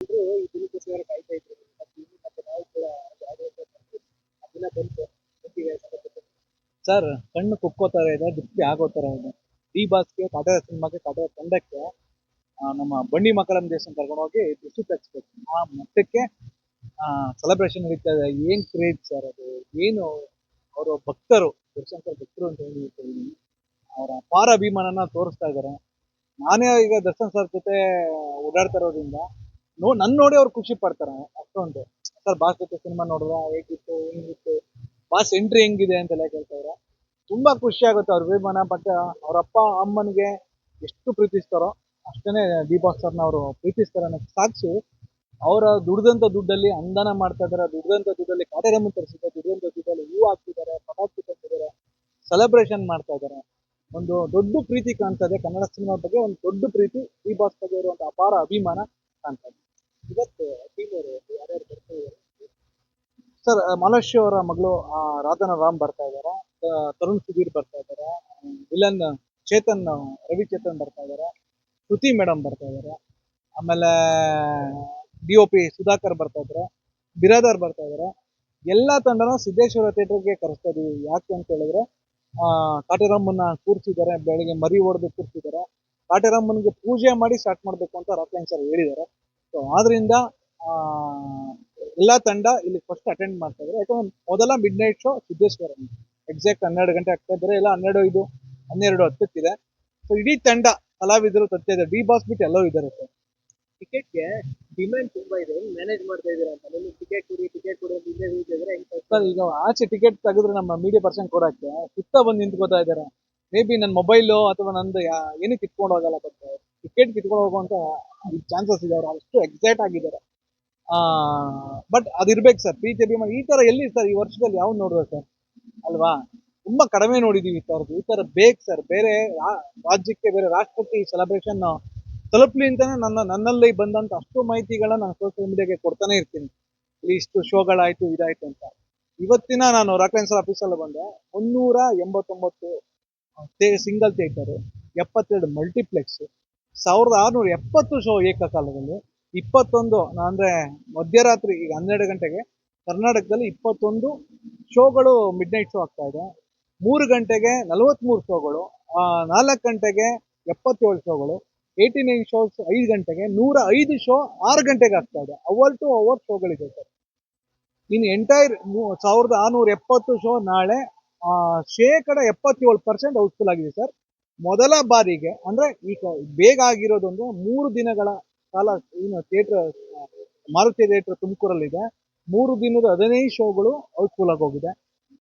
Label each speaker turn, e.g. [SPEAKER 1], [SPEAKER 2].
[SPEAKER 1] ಈ ದಿನಕ್ಕೋಸ್ಕರ ಕಾಯ್ತಾ ಇದ್ರು. ಮತ್ತೆ ನಾವು ಕೂಡ ಅದನ್ನ ಬಂತು. ಸರ್ ಕಣ್ಣು ಕುಕ್ಕೋ ತರ ಇದೆ, ದೃಷ್ಟಿ ಆಗೋ ತರ ಇದೆ. ಡಿ ಬಾಸ್ಗೆ ಕಾಟರ ಸಿನಿಮಾಗೆ ಕಾಟರ ತಂಡಕ್ಕೆ ನಮ್ಮ ಬಂಡಿ ಮಕ್ಕಳ ದೇಶನ್ ಕರ್ಕೊಂಡು ಹೋಗಿ ತರಿಸ್ಬೇಕು. ಆ ಮಟ್ಟಕ್ಕೆ ಸೆಲೆಬ್ರೇಷನ್ ನಡೀತಾ ಇದೆ. ಏನ್ ಕ್ರೇಜ್ ಸರ್ ಅದು? ಏನು ಅವರು ಭಕ್ತರು ದರ್ಶನ್ ಸರ್ ಭಕ್ತರು ಅಂತ ಹೇಳಿ. ಅವರ ಅಪಾರ ಅಭಿಮಾನನ ತೋರಿಸ್ತಾ ಇದ್ದಾರೆ. ನಾನೇ ಈಗ ದರ್ಶನ್ ಸರ್ ಜೊತೆ ಓಡಾಡ್ತಾ ಇರೋದ್ರಿಂದ ನೋ ನನ್ ನೋಡಿ ಅವ್ರು ಖುಷಿ ಪಡ್ತಾರೆ. ಅಷ್ಟೊಂದು ಸರ್ ಬಾಸ್ ಜೊತೆ ಸಿನಿಮಾ ನೋಡಿದ್ರ ಹೇಗಿತ್ತು ಹೆಂಗಿತ್ತು ಬಾಸ್ ಎಂಟ್ರಿ ಹೆಂಗಿದೆ ಅಂತೆಲ್ಲ ಕೇಳ್ತಾವ್ರೆ. ತುಂಬಾ ಖುಷಿ ಆಗುತ್ತೆ ಅವ್ರ ಅಭಿಮಾನ ಬಟ್ ಅವ್ರ ಅಪ್ಪ, ಅಮ್ಮನಿಗೆ ಎಷ್ಟು ಪ್ರೀತಿಸ್ತಾರೋ ಅಷ್ಟೇ ದೀಪಕ್ ಸರ್ನ ಅವರು ಪ್ರೀತಿಸ್ತಾರೆ ಅನ್ನೋ ಸಾಕ್ಷಿ ಅವರ ದುಡ್ದಂತ ದುಡ್ಡಲ್ಲಿ ಅಂದಾನ ಮಾಡ್ತಾ ಇದಾರೆ ದುಡ್ದಂತ ದುಡ್ಡಲ್ಲಿ ಕಾರ್ಯಕ್ರಮ ತರಿಸಿದ್ದಾರೆ, ದುಡ್ದಂತ ದುಡ್ಡಲ್ಲಿ ಹೂ ಹಾಕ್ತಿದ್ದಾರೆ, ಪಟಾಕಿ ತಂದಿದ್ದಾರೆ ಸೆಲೆಬ್ರೇಷನ್ ಮಾಡ್ತಾ ಇದ್ದಾರೆ. ಒಂದು ದೊಡ್ಡ ಪ್ರೀತಿ ಕಾಣ್ತಾ ಇದೆ ಕನ್ನಡ ಸಿನಿಮಾ ಬಗ್ಗೆ, ಒಂದು ದೊಡ್ಡ ಪ್ರೀತಿ ಡಿ ಬಾಸ್ ಬಗ್ಗೆ ಇರುವಂತ ಅಪಾರ ಅಭಿಮಾನ ಕಾಣ್ತಾ ಇದೆ ಇವತ್ತು ಟೀಮ್ ಅವರು ಯಾರ್ಯಾರು ಬರ್ತಾ ಇದ್ದಾರೆ ಸರ್ ಮಾಲಾಶಿ ಅವರ ಮಗಳು ರಾಧನ ರಾಮ್ ಬರ್ತಾ ಇದ್ದಾರೆ. ತರುಣ್ ಸುಧೀರ್ ಬರ್ತಾ ಇದ್ದಾರೆ. ವಿಲನ್, ಚೇತನ್, ರವಿ ಚೇತನ್ ಬರ್ತಾ ಇದ್ದಾರೆ. ಶ್ರುತಿ ಮೇಡಮ್ ಬರ್ತಾ ಇದ್ದಾರೆ. ಆಮೇಲೆ, ಡಿ ಒ ಪಿ ಸುಧಾಕರ್ ಬರ್ತಾ ಇದ್ದಾರೆ. ಬಿರಾದಾರ್ ಬರ್ತಾ ಇದ್ದಾರೆ. ಎಲ್ಲಾ ತಂಡನ ಸಿದ್ದೇಶ್ವರ ಥಿಯೇಟರ್ಗೆ ಕರೆಸ್ತಾ ಇದೀವಿ. ಯಾಕೆ ಅಂತ ಹೇಳಿದ್ರೆ, ಆ ಕೂರಿಸಿದ್ದಾರೆ. ಬೆಳಿಗ್ಗೆ ಮರಿ ಹೊಡೆದು ಕೂರ್ಸಿದ್ದಾರೆ. ಕಾಟೆರಾಮನ್ಗೆ ಪೂಜೆ ಮಾಡಿ ಸ್ಟಾರ್ಟ್ ಮಾಡ್ಬೇಕು ಅಂತ ರಾಕ್ಲೈನ್ ಸರ್ ಹೇಳಿದ್ದಾರೆ. ಸೊ ಆದ್ರಿಂದ, ಆ ಎಲ್ಲಾ ತಂಡ ಇಲ್ಲಿ ಫಸ್ಟ್ ಅಟೆಂಡ್ ಮಾಡ್ತಾ ಇದ್ದಾರೆ ಯಾಕಂದ್ರೆ ಮೊದಲ midnight show Siddeshwara. Exact ಹನ್ನೆರಡು ಗಂಟೆ ಆಗ್ತಾ ಇದ್ದಾರೆ. ಇಲ್ಲ ಹನ್ನೆರಡು ಐದು ಹನ್ನೆರಡು ಹತ್ತಕ್ಕಿದೆ. ಸೊ ಇಡೀ ತಂಡ ಕಲಾವಿದರು ತರ್ತಾ ಇದೆ ಬಿ ಬಾಸ್ ಬಿಟ್ಟು ಎಲ್ಲರೂ ಇದ್ದಾರೆ ಸರ್ ಟಿಕೆಟ್ಗೆ ಡಿಮ್ಯಾಂಡ್ ತುಂಬಾ ಇದೆ. ಹೆಂಗ್ ಮ್ಯಾನೇಜ್ ಮಾಡ್ತಾ ಇದ್ದೀರಾ ಅಂತ. ನಿಮಗೆ ಟಿಕೆಟ್ ಕೊಡಿ ಟಿಕೆಟ್ ಕೊಡಿ ಅಂತ ಹೇಳ್ತಿದ್ರೆ ಸರ್ ಈಗ ಆಚೆ ಟಿಕೆಟ್ ತೆಗೆದ್ರೆ ನಮ್ಮ ಮೀಡಿಯಾ ಪರ್ಸನ್ ಕೊಡಕ್ಕೆ ಸುತ್ತ ಬಂದು ನಿಂತ್ಕೋತಾ ಇದ್ದಾರೆ. ಮೇ ಬಿ ನನ್ನ ಮೊಬೈಲು ಅಥವಾ ನಂದು ಏನಕ್ಕೆ ಕಿತ್ಕೊಂಡು ಹೋಗಲ್ಲ ಬಟ್ ಟಿಕೆಟ್ ಕಿತ್ಕೊಂಡು ಹೋಗುವಂತ ಚಾನ್ಸಸ್ ಇದೆ ಅವ್ರು ಅಷ್ಟು ಎಕ್ಸೈಟ್ ಆಗಿದ್ದಾರೆ. ಬಟ್ ಅದಿರ್ಬೇಕು ಸರ್ ಪ್ರೀತಿ ಅಭಿಮಾನ ಈ ತರ ಎಲ್ಲಿ ಸರ್ ಈ ವರ್ಷದಲ್ಲಿ ಯಾವ ನೋಡಿದ್ರೆ ಸರ್ ಅಲ್ವಾ? ತುಂಬಾ ಕಡಿಮೆ ನೋಡಿದೀವಿ ಈ ಈ ತರ ಬೇಕು ಸರ್ ಬೇರೆ ರಾಜ್ಯಕ್ಕೆ ಬೇರೆ ರಾಷ್ಟ್ರಕ್ಕೆ ಈ ಸೆಲೆಬ್ರೇಷನ್ ತಲುಪ್ಲಿ ಅಂತಾನೆ ನನ್ನ, ನನ್ನಲ್ಲಿ ಬಂದಂತ ಅಷ್ಟು ಮಾಹಿತಿಗಳನ್ನ ನಾನು ಸೋಷಿಯಲ್ ಮೀಡಿಯಾಗೆ ಕೊಡ್ತಾನೆ ಇರ್ತೀನಿ. ಇಲ್ಲಿ ಇಷ್ಟು ಶೋಗಳಾಯ್ತು, ಇದಾಯ್ತು ಅಂತ. ಇವತ್ತಿನ ನಾನು ರಾಕ್ಲೈನ್ಸರ್ ಆಫೀಸಲ್ಲಿ ಬಂದೆ. ಮುನ್ನೂರ ಎಂಬತ್ತೊಂಬತ್ತು ಸಿಂಗಲ್ ಥಿಯೇಟರ್ ಎಪ್ಪತ್ತೆರಡು ಮಲ್ಟಿಪ್ಲೆಕ್ಸ್ ಸಾವಿರದ ಆರುನೂರ ಎಪ್ಪತ್ತು ಶೋ ಏಕಕಾಲದಲ್ಲಿ. ಇಪ್ಪತ್ತೊಂದು ಅಂದ್ರೆ ಮಧ್ಯರಾತ್ರಿ ಈಗ ಹನ್ನೆರಡು ಗಂಟೆಗೆ, ಕರ್ನಾಟಕದಲ್ಲಿ ಇಪ್ಪತ್ತೊಂದು ಶೋಗಳು ಮಿಡ್ ನೈಟ್ ಶೋ ಆಗ್ತಾ ಇದೆ. ಮೂರು ಗಂಟೆಗೆ ನಲವತ್ತ್ಮೂರು ಶೋಗಳು ನಾಲ್ಕು ಗಂಟೆಗೆ ಎಪ್ಪತ್ತೇಳು ಶೋಗಳು ಏಯ್ಟಿ ನೈನ್ ಶೋಸ್ ಐದು ಗಂಟೆಗೆ ನೂರ ಐದು ಶೋ ಆರು ಗಂಟೆಗೆ ಆಗ್ತಾ ಇದೆ. ಅವರ್ ಟು ಅವರ್ ಶೋಗಳಿದೆ ಸರ್. ಇನ್ನು ಎಂಟೈರ್ ಸಾವಿರದ ಆರುನೂರ ಎಪ್ಪತ್ತು ಶೋ ನಾಳೆ ಶೇಕಡ ಎಪ್ಪತ್ತೇಳು ಪರ್ಸೆಂಟ್ ಔಟ್ಫುಲ್ ಆಗಿದೆ ಸರ್. ಮೊದಲ ಬಾರಿಗೆ, ಅಂದ್ರೆ ಈಗ ಬೇಗ ಆಗಿರೋದೊಂದು ಮೂರು ದಿನಗಳ ಕಾಲ ಏನು ಥಿಯೇಟರ್ ಮಾರುತಿ ಥಿಯೇಟರ್ ತುಮಕೂರಲ್ಲಿದೆ. ಮೂರು ದಿನದ ಹದಿನೈದು ಶೋಗಳು ಔಟ್ಫುಲ್ ಆಗೋಗಿದೆ